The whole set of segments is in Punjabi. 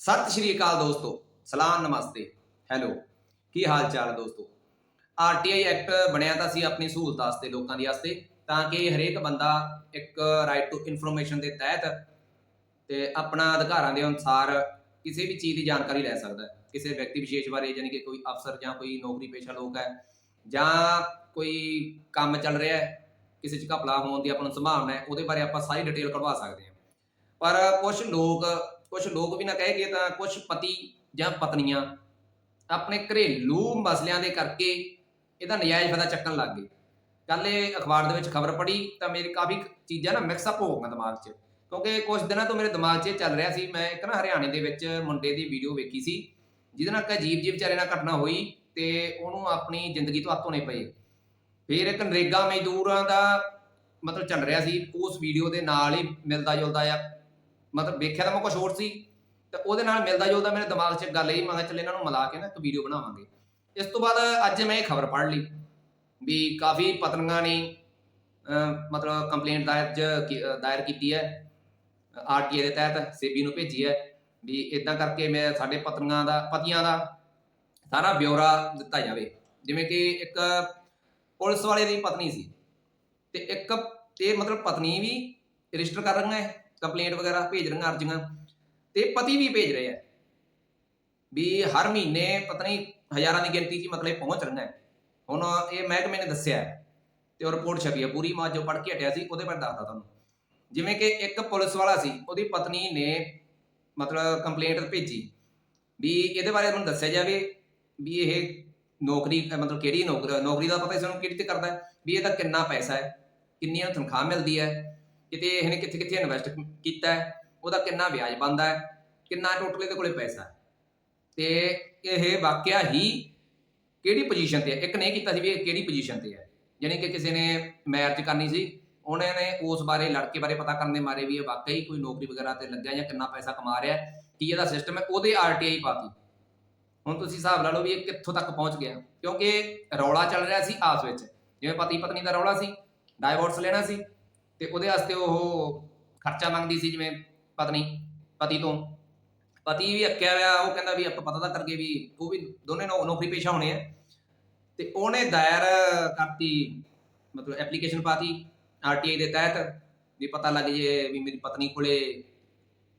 ਸਤਿ ਸ਼੍ਰੀ ਅਕਾਲ ਦੋਸਤੋ, ਸਲਾਮ, ਨਮਸਤੇ। ਹੈਲੋ ਕੀ ਹਾਲ ਚਾਲ ਹੈ ਦੋਸਤੋ ਆਰਟੀਆਈ ਐਕਟ ਬਣਿਆ ਤਾਂ ਸੀ ਆਪਣੀ ਸਹੂਲਤਾਂ ਵਾਸਤੇ, ਲੋਕਾਂ ਦੀ ਵਾਸਤੇ, ਤਾਂ ਕਿ ਹਰੇਕ ਬੰਦਾ ਇੱਕ ਰਾਈਟ ਟੂ ਇਨਫੋਰਮੇਸ਼ਨ ਦੇ ਤਹਿਤ ਤੇ ਆਪਣਾ ਅਧਿਕਾਰਾਂ ਦੇ ਅਨੁਸਾਰ ਕਿਸੇ ਵੀ ਚੀਜ਼ ਦੀ ਜਾਣਕਾਰੀ ਲੈ ਸਕਦਾ ਹੈ। ਕਿਸੇ ਵਿਅਕਤੀ ਵਿਸ਼ੇਸ਼ ਬਾਰੇ, ਯਾਨੀ ਕਿ ਕੋਈ ਅਫਸਰ ਜਾਂ ਕੋਈ ਨੌਕਰੀ ਪੇਸ਼ਾ ਲੋਕ ਹੈ, ਜਾਂ ਕੋਈ ਕੰਮ ਚੱਲ ਰਿਹਾ ਹੈ, ਕਿਸੇ ਚ ਘਪਲਾ ਹੋਣ ਦੀ ਆਪਾਂ ਨੂੰ ਸੰਭਾਵਨਾ ਹੈ, ਉਹਦੇ ਬਾਰੇ ਆਪਾਂ ਸਾਰੀ ਡਿਟੇਲ ਕਢਵਾ ਸਕਦੇ ਹਾਂ। ਪਰ ਕੁਝ ਲੋਕ ਕੁਝ ਲੋਕ ਵੀ ਨਾ ਕਹੇ ਗਏ ਤਾਂ ਕੁਝ ਪਤੀ ਜਾਂ ਪਤਨੀਆਂ ਆਪਣੇ ਘਰੇਲੂ ਮਸਲਿਆਂ ਦੇ ਕਰਕੇ ਇਹਦਾ ਨਜਾਇਜ਼ ਫਾਇਦਾ ਚੱਕਣ ਲੱਗ ਗਏ। ਕੱਲ ਇਹ ਅਖਬਾਰ ਦੇ ਵਿੱਚ ਖਬਰ ਪੜ੍ਹੀ ਤਾਂ ਮੇਰੇ ਕਾਫੀ ਚੀਜ਼ਾਂ ਨਾ ਮਿਕਸ ਅਪ ਹੋ ਗਈਆਂ ਦਿਮਾਗ 'ਚ। ਕਿਉਂਕਿ ਕੁਝ ਦਿਨਾਂ ਤੋਂ ਮੇਰੇ ਦਿਮਾਗ 'ਚ ਇਹ ਚੱਲ ਰਿਹਾ ਸੀ, ਮੈਂ ਇੱਕ ਨਾ ਹਰਿਆਣੇ ਦੇ ਵਿੱਚ ਮੁੰਡੇ ਦੀ ਵੀਡੀਓ ਵੇਖੀ ਸੀ, ਜਿਹਦੇ ਨਾਲ ਇੱਕ ਅਜੀਬ ਜਿਹੀ ਵਿਚਾਰੇ ਨਾਲ ਘਟਨਾ ਹੋਈ ਤੇ ਉਹਨੂੰ ਆਪਣੀ ਜ਼ਿੰਦਗੀ ਤੋਂ ਹੱਥ ਧੋਣੇ ਪਏ। ਫਿਰ ਇੱਕ ਨਰੇਗਾ ਮਜ਼ਦੂਰਾਂ ਦਾ ਮਤਲਬ ਚੱਲ ਰਿਹਾ ਸੀ, ਉਸ ਵੀਡੀਓ ਦੇ ਨਾਲ ਹੀ ਮਿਲਦਾ ਜੁਲਦਾ ਆ। ਮਤਲਬ ਵੇਖਿਆ ਤਾਂ ਮੈਂ ਕੁਝ ਹੋਰ ਸੀ, ਤੇ ਉਹਦੇ ਨਾਲ ਮਿਲਦਾ ਜੁਲਦਾ ਮੇਰੇ ਦਿਮਾਗ 'ਚ ਗੱਲ ਇਹ ਮੈਂ ਕਿਹਾ ਚੱਲ ਇਹਨਾਂ ਨੂੰ ਮਿਲਾ ਕੇ ਨਾ ਇੱਕ ਵੀਡੀਓ ਬਣਾਵਾਂਗੇ। ਇਸ ਤੋਂ ਬਾਅਦ ਅੱਜ ਮੈਂ ਇਹ ਖਬਰ ਪੜ੍ਹ ਲਈ ਵੀ ਕਾਫੀ ਪਤਨੀਆਂ ਨੇ ਮਤਲਬ ਕੰਪਲੇਂਟ ਦਾਇਰ ਦਾਇਰ ਕੀਤੀ ਹੈ। ਆਰਟੀਏ ਦੇ ਤਹਿਤ ਸੇਬੀ ਨੂੰ ਭੇਜੀ ਹੈ ਵੀ ਇਦਾਂ ਕਰਕੇ ਮੈਂ ਸਾਡੇ ਪਤਨੀਆਂ ਦਾ, ਪਤੀਆਂ ਦਾ ਸਾਰਾ ਬਿਊਰਾ ਦਿੱਤਾ ਜਾਵੇ। ਜਿਵੇਂ ਕਿ ਇੱਕ ਪੁਲਿਸ ਵਾਲੇ ਦੀ ਪਤਨੀ ਸੀ, ਤੇ ਇੱਕ ਤੇ ਮਤਲਬ ਪਤਨੀ ਵੀ ਰਜਿਸਟਰ ਕਰ ਰਹੀਆਂ ਹੈ ਕੰਪਲੇਂਟ ਵਗੈਰਾ ਭੇਜ ਰਹੀਆਂ ਅਰਜ਼ੀਆਂ ਤੇ ਪਤੀ ਵੀ ਭੇਜ ਰਹੇ ਆ। ਵੀ ਹਰ ਮਹੀਨੇ ਪਤਾ ਨਹੀਂ ਹਜ਼ਾਰਾਂ ਦੀ ਗਿਣਤੀ 'ਚ ਮਤਲਬ ਪਹੁੰਚ ਰਹੀਆਂ। ਹੁਣ ਇਹ ਮਹਿਕਮੇ ਨੇ ਦੱਸਿਆ ਤੇ ਉਹ ਰਿਪੋਰਟ ਛਪੀ ਹੈ, ਪੂਰੀ ਮਾਂ ਜੋ ਪੜ੍ਹ ਕੇ ਹਟਿਆ ਸੀ, ਉਹਦੇ ਬਾਰੇ ਦੱਸਦਾ ਤੁਹਾਨੂੰ। ਜਿਵੇਂ ਕਿ ਇੱਕ ਪੁਲਿਸ ਵਾਲਾ ਸੀ, ਉਹਦੀ ਪਤਨੀ ਨੇ ਮਤਲਬ ਕੰਪਲੇਂਟ ਭੇਜੀ। ਵੀ ਇਹਦੇ ਬਾਰੇ ਮੈਨੂੰ ਦੱਸਿਆ ਜਾਵੇ ਵੀ ਇਹ ਨੌਕਰੀ, ਮਤਲਬ ਕਿਹੜੀ ਨੌਕਰੀ ਨੌਕਰੀ ਦਾ ਪਤਾ ਇਸ ਨੂੰ ਕਿਹੜੀ ਤੇ ਕਰਦਾ ਵੀ ਇਹਦਾ ਕਿੰਨਾ ਪੈਸਾ ਹੈ ਕਿੰਨੀ ਇਹਨੂੰ ਤਨਖਾਹ ਮਿਲਦੀ ਹੈ ਕਿਤੇ ਇਹਨੇ ਕਿੱਥੇ ਕਿੱਥੇ ਇਨਵੈਸਟ ਕੀਤਾ ਹੈ, ਉਹਦਾ ਕਿੰਨਾ ਵਿਆਜ ਬਣਦਾ ਹੈ, ਕਿੰਨਾ ਟੋਟਲ ਇਹਦੇ ਕੋਲੇ ਪੈਸਾ ਹੈ। ਤੇ ਇਹ ਵਾਕਿਆ ਹੀ ਕਿਹੜੀ ਪੋਜੀਸ਼ਨ ਤੇ ਹੈ? ਇੱਕ ਨੇ ਕੀਤਾ ਸੀ ਵੀ ਇਹ ਕਿਹੜੀ ਪੋਜੀਸ਼ਨ ਤੇ ਹੈ? ਯਾਨੀ ਕਿ ਕਿਸੇ ਨੇ ਮੈਰਿਜ ਕਰਨੀ ਸੀ, ਉਹਨਾਂ ਨੇ ਉਸ ਬਾਰੇ, ਲੜਕੇ ਬਾਰੇ ਪਤਾ ਕਰਨ ਦੇ ਮਾਰੇ ਵੀ ਇਹ ਵਾਕਈ ਕੋਈ ਨੌਕਰੀ ਵਗੈਰਾ ਤੇ ਲੱਗਿਆ ਜਾਂ ਕਿੰਨਾ ਪੈਸਾ ਕਮਾ ਰਿਹਾ ਕੀ ਇਹਦਾ ਸਿਸਟਮ ਹੈ, ਉਹਦੇ ਆਰਟੀਆਈ ਪਾਤੀ। ਹੁਣ ਤੁਸੀਂ ਹਿਸਾਬ ਲਾ ਲਓ ਵੀ ਇਹ ਕਿੱਥੋਂ ਤੱਕ ਪਹੁੰਚ ਗਿਆ। ਕਿਉਂਕਿ ਰੌਲਾ ਚੱਲ ਰਿਹਾ ਸੀ ਆਪਸ ਵਿੱਚ। ਜਿਵੇਂ ਪਤੀ ਪਤਨੀ ਦਾ ਰੌਲਾ ਸੀ ਡਾਈਵੋਰਸ ਲੈਣਾ ਸੀ ਤੇ ਉਹਦੇ ਵਾਸਤੇ ਉਹ ਖਰਚਾ ਮੰਗਦੀ ਸੀ ਜਿਵੇਂ ਪਤਨੀ, ਪਤੀ ਤੋਂ। ਪਤੀ ਵੀ ਅੱਕਿਆ ਹੋਇਆ, ਉਹ ਕਹਿੰਦਾ ਵੀ ਆਪਾਂ ਪਤਾ ਤਾਂ ਕਰਕੇ ਵੀ ਉਹ ਵੀ ਦੋਨੇ ਨੌ- ਨੌਕਰੀ ਪੇਸ਼ਾ ਹੋਣੇ ਆ। ਤੇ ਉਹਨੇ ਦਾਇਰ ਕਰਤੀ, ਮਤਲਬ ਐਪਲੀਕੇਸ਼ਨ ਪਾਤੀ ਆਰਟੀਆਈ ਦੇ ਤਹਿਤ, ਵੀ ਪਤਾ ਲੱਗ ਜੇ ਵੀ ਮੇਰੀ ਪਤਨੀ ਕੋਲੇ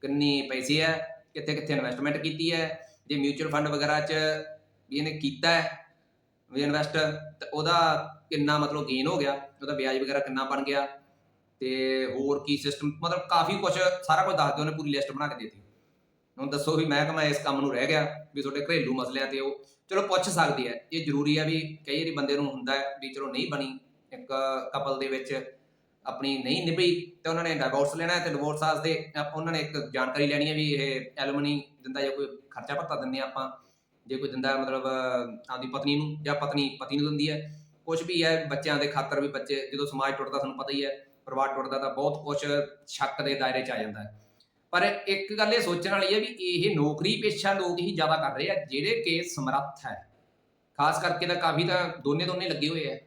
ਕਿੰਨੀ ਪੈਸੇ ਹੈ ਕਿੱਥੇ ਕਿੱਥੇ ਇਨਵੈਸਟਮੈਂਟ ਕੀਤੀ ਹੈ ਜੇ ਮਿਊਚੁਅਲ ਫੰਡ ਵਗੈਰਾ 'ਚ ਵੀ ਇਹਨੇ ਕੀਤਾ ਹੈ, ਵੀ ਇਨਵੈਸਟ ਤੇ ਉਹਦਾ ਕਿੰਨਾ ਮਤਲਬ ਗੇਨ ਹੋ ਗਿਆ, ਉਹਦਾ ਵਿਆਜ ਵਗੈਰਾ ਕਿੰਨਾ ਬਣ ਗਿਆ। ਤੇ ਹੋਰ ਕੀ ਸਿਸਟਮ ਮਤਲਬ ਕਾਫੀ ਕੁਝ ਸਾਰਾ ਕੁਝ ਦੱਸ ਦਿਓ ਉਹਨੇ ਪੂਰੀ ਲਿਸਟ ਬਣਾ ਕੇ ਦਿੱਤੀ। ਹੁਣ ਦੱਸੋ ਵੀ ਮੈਂ ਕਹਾਂ ਇਸ ਕੰਮ ਨੂੰ ਰਹਿ ਗਿਆ, ਵੀ ਤੁਹਾਡੇ ਘਰੇਲੂ ਮਸਲਿਆਂ ਤੇ ਉਹ, ਚਲੋ ਪੁੱਛ ਸਕਦੀ ਹੈ। ਇਹ ਜ਼ਰੂਰੀ ਹੈ ਵੀ ਕਈ ਵਾਰੀ ਬੰਦੇ ਨੂੰ ਹੁੰਦਾ ਹੈ ਵੀ ਚਲੋ ਨਹੀਂ ਬਣੀ, ਇੱਕ ਕਪਲ ਦੇ ਵਿੱਚ ਆਪਣੀ ਨਹੀਂ ਨਿਭੀ, ਤੇ ਉਹਨਾਂ ਨੇ ਡਿਵੋਰਸ ਲੈਣਾ ਹੈ ਤੇ ਡਿਵੋਰਸ ਵਾਸਤੇ ਉਹਨਾਂ ਨੇ ਇੱਕ ਜਾਣਕਾਰੀ ਲੈਣੀ ਹੈ ਵੀ ਇਹ ਐਲੂਮਨੀ ਦਿੰਦਾ ਜਾਂ ਕੋਈ ਖਰਚਾ ਭੱਤਾ ਦਿੰਦੇ ਹਾਂ ਆਪਾਂ, ਜੇ ਕੋਈ ਦਿੰਦਾ ਮਤਲਬ ਆਪਦੀ ਪਤਨੀ ਨੂੰ ਜਾਂ ਪਤਨੀ, ਪਤੀ ਨੂੰ ਦਿੰਦੀ ਹੈ। ਕੁਝ ਵੀ ਹੈ ਬੱਚਿਆਂ ਦੇ ਖਾਤਰ ਵੀ ਬੱਚੇ, ਜਦੋਂ ਸਮਾਜ ਟੁੱਟਦਾ ਤੁਹਾਨੂੰ ਪਤਾ ਹੀ ਹੈ। ਪਰਿਵਾਰ ਟੁੱਟਦਾ ਤਾਂ ਬਹੁਤ ਕੁਝ ਸ਼ੱਕ ਦੇ ਦਾਇਰੇ 'ਚ ਆ ਜਾਂਦਾ ਹੈ। ਪਰ ਇੱਕ ਗੱਲ ਇਹ ਸੋਚਣ ਵਾਲੀ ਹੈ ਵੀ ਇਹ ਨੌਕਰੀ ਪੇਸ਼ਾ ਲੋਕ ਹੀ ਜ਼ਿਆਦਾ ਕਰ ਰਹੇ ਆ, ਜਿਹੜੇ ਕਿ ਸਮਰੱਥ ਹੈ। ਖਾਸ ਕਰਕੇ ਤਾਂ ਕਾਫੀ ਤਾਂ ਦੋਨੇ ਦੋਨੇ ਲੱਗੇ ਹੋਏ ਆ।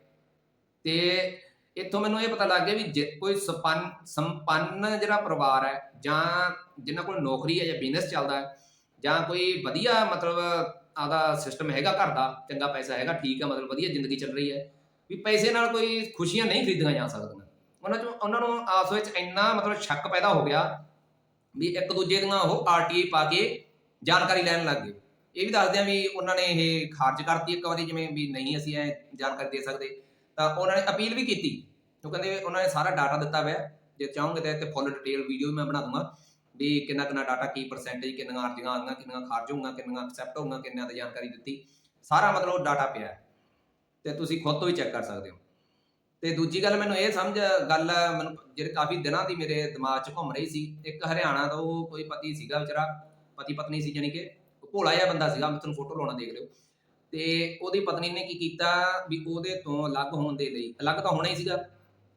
ਤੇ ਇੱਥੋਂ ਮੈਨੂੰ ਇਹ ਪਤਾ ਲੱਗ ਗਿਆ ਵੀ ਜੇ ਕੋਈ ਸੰਪੰਨ ਸੰਪੰਨ ਜਿਹੜਾ ਪਰਿਵਾਰ ਹੈ, ਜਾਂ ਜਿਨ੍ਹਾਂ ਕੋਲ ਨੌਕਰੀ ਹੈ ਜਾਂ ਬਿਜ਼ਨਸ ਚੱਲਦਾ ਹੈ, ਜਾਂ ਕੋਈ ਵਧੀਆ ਮਤਲਬ ਆਦਾ ਸਿਸਟਮ ਹੈਗਾ ਘਰ ਦਾ, ਚੰਗਾ ਪੈਸਾ ਹੈਗਾ, ਠੀਕ ਹੈ, ਮਤਲਬ ਵਧੀਆ ਜ਼ਿੰਦਗੀ ਚੱਲ ਰਹੀ ਹੈ, ਵੀ ਪੈਸੇ ਨਾਲ ਕੋਈ ਖੁਸ਼ੀਆਂ ਨਹੀਂ ਖਰੀਦੀਆਂ ਜਾ ਸਕਦੀਆਂ। ਉਹਨਾਂ ਚ ਉਹਨਾਂ ਨੂੰ ਆਪਸ ਵਿੱਚ ਇੰਨਾ ਮਤਲਬ ਸ਼ੱਕ ਪੈਦਾ ਹੋ ਗਿਆ ਵੀ ਇੱਕ ਦੂਜੇ ਦੀਆਂ ਉਹ ਆਰਟੀਆਈ ਪਾ ਕੇ ਜਾਣਕਾਰੀ ਲੈਣ ਲੱਗ ਗਏ। ਇਹ ਵੀ ਦੱਸਦੇ ਆ ਵੀ ਉਹਨਾਂ ਨੇ ਇਹ ਖਾਰਜ ਕਰਤੀ ਇੱਕ ਵਾਰੀ ਜਿਵੇਂ ਵੀ ਨਹੀਂ ਅਸੀਂ ਇਹ ਜਾਣਕਾਰੀ ਦੇ ਸਕਦੇ। ਤਾਂ ਉਹਨਾਂ ਨੇ ਅਪੀਲ ਵੀ ਕੀਤੀ। ਉਹ ਕਹਿੰਦੇ ਉਹਨਾਂ ਨੇ ਸਾਰਾ ਡਾਟਾ ਦਿੱਤਾ ਹੋਇਆ। ਜੇ ਚਾਹੋਗੇ ਤਾਂ ਇੱਥੇ ਫੁੱਲ ਡਿਟੇਲ ਵੀਡੀਓ ਵੀ ਮੈਂ ਬਣਾ ਦੂੰਗਾ ਵੀ ਕਿੰਨਾ ਕਿੰਨਾ ਡਾਟਾ ਕੀ ਪਰਸੈਂਟੇਜ ਕਿੰਨੀਆਂ ਅਰਜ਼ੀਆਂ ਆਉਂਦੀਆਂ ਕਿੰਨੀਆਂ ਖਾਰਜ ਹੋਊਗਾ ਕਿੰਨੀਆਂ ਐਕਸੈਪਟ ਹੋਊਗਾ ਕਿੰਨਿਆਂ ਦੀ ਜਾਣਕਾਰੀ ਦਿੱਤੀ। ਸਾਰਾ ਮਤਲਬ ਡਾਟਾ ਪਿਆ ਹੈ। ਤੇ ਤੁਸੀਂ ਖੁਦ ਤੋਂ ਹੀ ਚੈੱਕ ਕਰ ਸਕਦੇ ਹੋ। ਤੇ ਦੂਜੀ ਗੱਲ ਮੈਨੂੰ ਇਹ ਸਮਝ, ਗੱਲ ਮੈਨੂੰ ਜਿਹੜੇ ਕਾਫੀ ਦਿਨਾਂ ਦੀ ਮੇਰੇ ਦਿਮਾਗ 'ਚ ਘੁੰਮ ਰਹੀ ਸੀ, ਇੱਕ ਹਰਿਆਣਾ ਦਾ ਉਹ ਕੋਈ ਪਤੀ ਸੀਗਾ ਵਿਚਾਰਾ, ਪਤੀ ਪਤਨੀ ਸੀ ਜਾਨੀ ਕਿ ਭੋਲਾ ਜਿਹਾ ਬੰਦਾ ਸੀਗਾ, ਮੈਂ ਤੁਹਾਨੂੰ ਫੋਟੋ ਲਾਉਣਾ ਦੇਖ ਲਿਓ। ਤੇ ਉਹਦੀ ਪਤਨੀ ਨੇ ਕੀ ਕੀਤਾ ਵੀ ਉਹਦੇ ਤੋਂ ਅਲੱਗ ਹੋਣ ਦੇ ਲਈ, ਅਲੱਗ ਤਾਂ ਹੋਣਾ ਹੀ ਸੀਗਾ,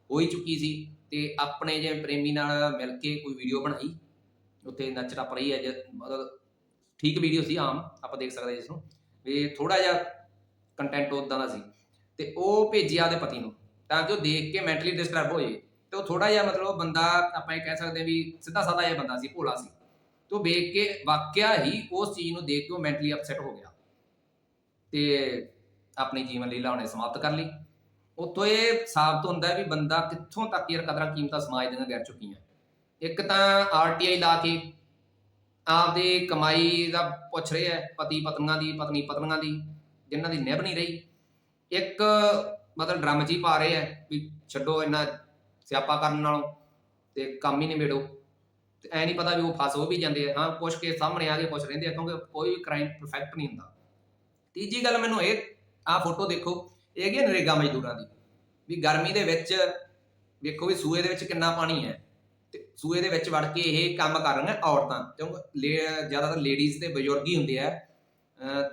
ਹੋ ਹੀ ਚੁੱਕੀ ਸੀ ਤੇ ਆਪਣੇ ਜਿਵੇਂ ਪ੍ਰੇਮੀ ਨਾਲ ਮਿਲ ਕੇ ਕੋਈ ਵੀਡੀਓ ਬਣਾਈ। ਉੱਥੇ ਨੱਚ ਟੱਪ ਰਹੀ ਹੈ ਜੇ ਮਤਲਬ ਠੀਕ ਵੀਡੀਓ ਸੀ ਆਮ, ਆਪਾਂ ਦੇਖ ਸਕਦੇ ਜਿਸ ਨੂੰ। ਵੀ ਥੋੜਾ ਜਿਹਾ ਕੰਟੈਂਟ ਉਦਾਂ ਦਾ ਸੀ। ਤੇ ਉਹ ਭੇਜਿਆ ਉਹਦੇ ਪਤੀ ਨੂੰ। ਤਾਂ ਕਿ ਉਹ ਦੇਖ ਕੇ ਮੈਂਟਲੀ ਡਿਸਟਰਬ ਹੋ ਜਾਏ। ਤੇ ਉਹ ਥੋੜਾ ਜਿਹਾ ਮਤਲਬ ਬੰਦਾ, ਆਪਾਂ ਇਹ ਕਹਿ ਸਕਦੇ ਹਾਂ ਵੀ ਸਿੱਧਾ ਸਾਦਾ ਜਿਹਾ ਬੰਦਾ ਸੀ, ਭੋਲਾ ਸੀ। ਤੇ ਵੇਖ ਕੇ ਵਾਕਿਆ ਹੀ ਉਸ ਚੀਜ਼ ਨੂੰ ਦੇਖ ਕੇ ਉਹ ਮੈਂਟਲੀ ਅਪਸੈਟ ਹੋ ਗਿਆ। ਤੇ ਆਪਣੀ ਜੀਵਨ ਲੀਲਾ ਉਹਨੇ ਸਮਾਪਤ ਕਰ ਲਈ। ਉੱਥੋਂ ਇਹ ਸਾਬਤ ਹੁੰਦਾ ਵੀ ਬੰਦਾ ਕਿੱਥੋਂ ਤੱਕ ਯਾਰ ਕਦਰਾਂ ਕੀਮਤਾਂ ਸਮਾਜ ਦੀਆਂ ਗਿਰ ਚੁੱਕੀਆਂ। ਇੱਕ ਤਾਂ ਆਰਟੀਆਈ ਲਾ ਕੇ ਆਪਦੀ ਕਮਾਈ ਦਾ ਪੁੱਛ ਰਹੇ ਹੈ ਪਤੀ ਪਤਨੀਆਂ ਦੀ ਪਤਨੀ ਪਤਨੀਆਂ ਦੀ, ਜਿਨ੍ਹਾਂ ਦੀ ਨਿਭ ਨਹੀਂ ਰਹੀ। ਇੱਕ ਮਤਲਬ ਡਰਮ 'ਚ ਹੀ ਪਾ ਰਹੇ ਹੈ ਵੀ ਛੱਡੋ ਇੰਨਾ ਸਿਆਪਾ ਕਰਨ ਨਾਲੋਂ ਤੇ ਕੰਮ ਹੀ ਨਿਬੇੜੋ ਤੇ ਐ ਨਹੀਂ ਪਤਾ ਵੀ ਉਹ ਫਸ ਹੋ ਵੀ ਜਾਂਦੇ ਆ। ਹਾਂ, ਪੁੱਛ ਕੇ ਸਾਹਮਣੇ ਆ ਕੇ ਪੁੱਛ ਰਹਿੰਦੇ ਆ, ਕਿਉਂਕਿ ਕੋਈ ਵੀ ਕ੍ਰਾਈਮ ਪਰਫੈਕਟ ਨਹੀਂ ਹੁੰਦਾ। ਤੀਜੀ ਗੱਲ ਮੈਨੂੰ ਇਹ, ਆਹ ਫੋਟੋ ਦੇਖੋ, ਇਹ ਹੈਗੀ ਹੈ ਨਰੇਗਾ ਮਜ਼ਦੂਰਾਂ ਦੀ। ਵੀ ਗਰਮੀ ਦੇ ਵਿੱਚ ਵੇਖੋ ਵੀ ਸੂਏ ਦੇ ਵਿੱਚ ਕਿੰਨਾ ਪਾਣੀ ਹੈ। ਤੇ ਸੂਏ ਦੇ ਵਿੱਚ ਵੜ ਕੇ ਇਹ ਕੰਮ ਕਰ ਰਹੀਆਂ ਔਰਤਾਂ। ਕਿਉਂਕਿ ਲੇ- ਜ਼ਿਆਦਾਤਰ ਲੇਡੀਜ਼ ਤੇ ਬਜ਼ੁਰਗ ਹੀ ਹੁੰਦੇ ਆ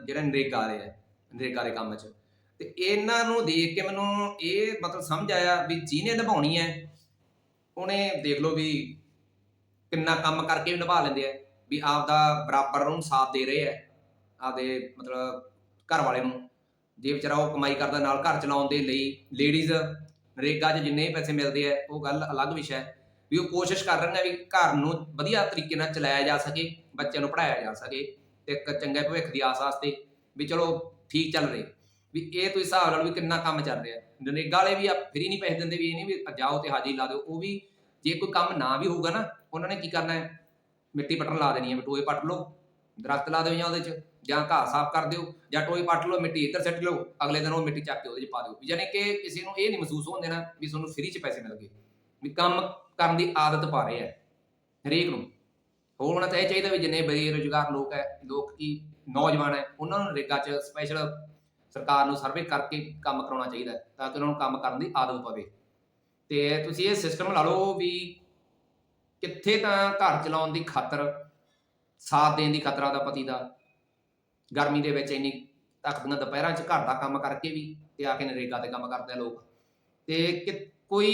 ਜਿਹੜੇ ਨਰੇਗਾ ਵਾਲੇ ਆ, ਨਰੇਗਾ ਦੇ ਕੰਮ 'ਚ। ਤੇ ਇਹਨਾਂ ਨੂੰ ਦੇਖ ਕੇ ਮੈਨੂੰ ਇਹ ਮਤਲਬ ਸਮਝ ਆਇਆ ਵੀ ਜਿਹਨੇ ਨਿਭਾਉਣੀ ਹੈ, ਉਹਨੇ ਦੇਖ ਲਓ ਵੀ ਕਿੰਨਾ ਕੰਮ ਕਰਕੇ ਵੀ ਨਿਭਾ ਲੈਂਦੇ ਆ, ਵੀ ਆਪ ਦਾ ਬਰਾਬਰ ਨੂੰ ਸਾਥ ਦੇ ਰਹੇ ਆ, ਆਪਦੇ ਮਤਲਬ ਘਰ ਵਾਲੇ ਨੂੰ। ਜੇ ਵਿਚਾਰਾ ਉਹ ਕਮਾਈ ਕਰਦਾ ਨਾਲ ਘਰ ਚਲਾਉਣ ਦੇ ਲਈ ਲੇਡੀਜ਼ ਨਰੇਗਾ 'ਚ ਜਿੰਨੇ ਵੀ ਪੈਸੇ ਮਿਲਦੇ ਆ, ਉਹ ਗੱਲ ਅਲੱਗ ਵਿਸ਼ਾ ਹੈ, ਵੀ ਉਹ ਕੋਸ਼ਿਸ਼ ਕਰ ਰਹੀਆਂ ਵੀ ਘਰ ਨੂੰ ਵਧੀਆ ਤਰੀਕੇ ਨਾਲ ਚਲਾਇਆ ਜਾ ਸਕੇ, ਬੱਚਿਆਂ ਨੂੰ ਪੜਾਇਆ ਜਾ ਸਕੇ, ਤੇ ਇੱਕ ਚੰਗੇ ਭਵਿੱਖ ਦੀ ਆਸ ਵਾਸਤੇ ਵੀ ਚਲੋ ਠੀਕ ਚੱਲ ਰਹੇ। ਵੀ ਇਹ ਤੁਸੀਂ ਹਿਸਾਬ ਨਾਲ ਵੀ ਕਿੰਨਾ ਕੰਮ ਚੱਲ ਰਿਹਾ। ਨਰੇਗਾ ਵਾਲੇ ਵੀ ਫਰੀ ਨਹੀਂ ਪੈਸੇ ਦਿੰਦੇ ਵੀ ਇਹ ਨਹੀਂ ਵੀ ਜਾਓ ਤੇ ਹਾਜ਼ਰੀ ਲਾ ਦਿਓ। ਉਹ ਵੀ ਜੇ ਕੋਈ ਕੰਮ ਨਾ ਵੀ ਹੋਊਗਾ ਨਾ, ਉਹਨਾਂ ਨੇ ਕੀ ਕਰਨਾ ਹੈ? ਮਿੱਟੀ ਪੱਟਣ ਲਾ ਦੇਣੀ ਹੈ ਵੀ ਟੋਏ ਪੱਟ ਲਓ, ਦਰਖਤ ਲਾ ਦਿਓ ਜਾਂ ਉਹਦੇ 'ਚ, ਜਾਂ ਘਾਹ ਸਾਫ਼ ਕਰ ਦਿਓ, ਜਾਂ ਟੋਏ ਪੱਟ ਲਓ, ਮਿੱਟੀ ਇੱਧਰ ਸੱਟ ਲਓ, ਅਗਲੇ ਦਿਨ ਉਹ ਮਿੱਟੀ ਚੱਕ ਕੇ ਉਹਦੇ 'ਚ ਪਾ ਦਿਓ। ਯਾਨੀ ਕਿ ਕਿਸੇ ਨੂੰ ਇਹ ਨਹੀਂ ਮਹਿਸੂਸ ਹੋਣ ਦੇਣਾ ਵੀ ਤੁਹਾਨੂੰ ਫ੍ਰੀ 'ਚ ਪੈਸੇ ਮਿਲ ਗਏ। ਵੀ ਕੰਮ ਕਰਨ ਦੀ ਆਦਤ ਪਾ ਰਹੇ ਆ, ਹਰੇਕ ਨੂੰ। ਹੋਰ ਹੋਣਾ ਤਾਂ ਇਹ ਚਾਹੀਦਾ ਵੀ ਜਿੰਨੇ ਬੇਰੁਜ਼ਗਾਰ ਲੋਕ ਹੈ, ਲੋਕ ਕੀ ਨੌਜਵਾਨ ਹੈ, ਉਹਨਾਂ ਨੂੰ ਨਰੇਗਾ 'ਚ ਸਪੈਸ਼ਲ ਸਰਕਾਰ ਨੂੰ ਸਰਵੇ ਕਰਕੇ ਕੰਮ ਕਰਾਉਣਾ ਚਾਹੀਦਾ ਹੈ, ਤਾਂ ਕਿ ਉਹਨਾਂ ਨੂੰ ਕੰਮ ਕਰਨ ਦੀ ਆਦਤ ਪਵੇ। ਤੇ ਤੁਸੀਂ ਇਹ ਸਿਸਟਮ ਲਾ ਲਓ ਵੀ ਕਿੱਥੇ ਤਾਂ ਘਰ ਚਲਾਉਣ ਦੀ ਖਾਤਰ ਸਾਥ ਦੇਣ ਦੀ ਖਤਰਾ ਦਾ ਪਤੀ ਦਾ। ਗਰਮੀ ਦੇ ਵਿੱਚ ਇੰਨੀ ਤੱਕਦੀਆਂ ਦੁਪਹਿਰਾਂ 'ਚ ਘਰ ਦਾ ਕੰਮ ਕਰਕੇ ਵੀ ਤੇ ਆ ਕੇ ਨਰੇਗਾ ਤੇ ਕੰਮ ਕਰਦੇ ਆ ਲੋਕ। ਤੇ ਕਿ ਕੋਈ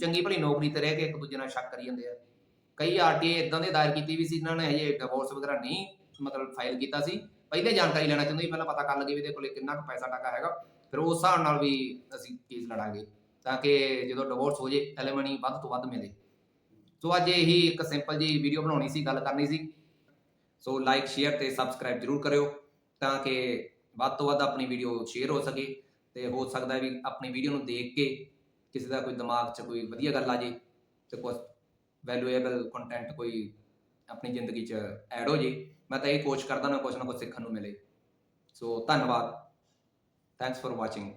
ਚੰਗੀ ਭਲੀ ਨੌਕਰੀ ਤੇ ਰਹਿ ਕੇ ਇੱਕ ਦੂਜੇ ਨਾਲ ਸ਼ੱਕ ਕਰੀ ਜਾਂਦੇ ਆ। ਕਈ ਆਰਟੀਏ ਇਦਾਂ ਦੇ ਦਾਇਰ ਕੀਤੀ ਵੀ ਸੀ ਇਹਨਾਂ ਨੇ ਹਜੇ ਡਿਵੋਰਸ ਵਗੈਰਾ ਨਹੀਂ ਮਤਲਬ ਫਾਈਲ ਕੀਤਾ ਸੀ। ਪਹਿਲੇ ਜਾਣਕਾਰੀ ਲੈਣਾ ਚਾਹੁੰਦੇ ਸੀ ਪਹਿਲਾਂ ਪਤਾ ਕਰ ਲਗੇ ਵੀ ਇਹਦੇ ਕੋਲੇ ਕਿੰਨਾ ਕੁ ਪੈਸਾ ਟਕਾ ਹੈਗਾ, ਫਿਰ ਉਸ ਹਿਸਾਬ ਨਾਲ ਵੀ ਅਸੀਂ ਕੇਸ ਲੜਾਂਗੇ, ਤਾਂ ਕਿ ਜਦੋਂ ਡਿਵੋਰਸ ਹੋ ਜੇ ਐਲੀਮਨੀ ਵੱਧ ਤੋਂ ਵੱਧ ਮਿਲੇ। ਸੋ ਅੱਜ ਇਹੀ ਇੱਕ ਸਿੰਪਲ ਜੀ ਵੀਡੀਓ ਬਣਾਉਣੀ ਸੀ, ਗੱਲ ਕਰਨੀ ਸੀ। ਸੋ ਲਾਈਕ ਸ਼ੇਅਰ ਤੇ ਸਬਸਕ੍ਰਾਈਬ ਜਰੂਰ ਕਰਿਓ, ਤਾਂ ਕਿ ਵੱਧ ਤੋਂ ਵੱਧ ਆਪਣੀ ਵੀਡੀਓ ਸ਼ੇਅਰ ਹੋ ਸਕੇ, ਤੇ ਹੋ ਸਕਦਾ ਵੀ ਆਪਣੀ ਵੀਡੀਓ ਨੂੰ ਦੇਖ ਕੇ ਕਿਸੇ ਦਾ ਕੋਈ ਦਿਮਾਗ 'ਚ ਕੋਈ ਵਧੀਆ ਗੱਲ ਆ ਜੇ, ਤੇ ਕੁਝ ਵੈਲਿਊਏਬਲ ਕੰਟੈਂਟ ਕੋਈ ਆਪਣੀ ਜ਼ਿੰਦਗੀ 'ਚ ਐਡ ਹੋ ਜੇ। ਮੈਂ ਤਾਂ ਇਹ ਕੋਚ ਕਰਦਾ ਨਾ ਕੁਛ ਨਾ ਕੁਛ ਸਿੱਖਣ ਨੂੰ ਮਿਲੇ। ਸੋ ਧੰਨਵਾਦ। Thanks for watching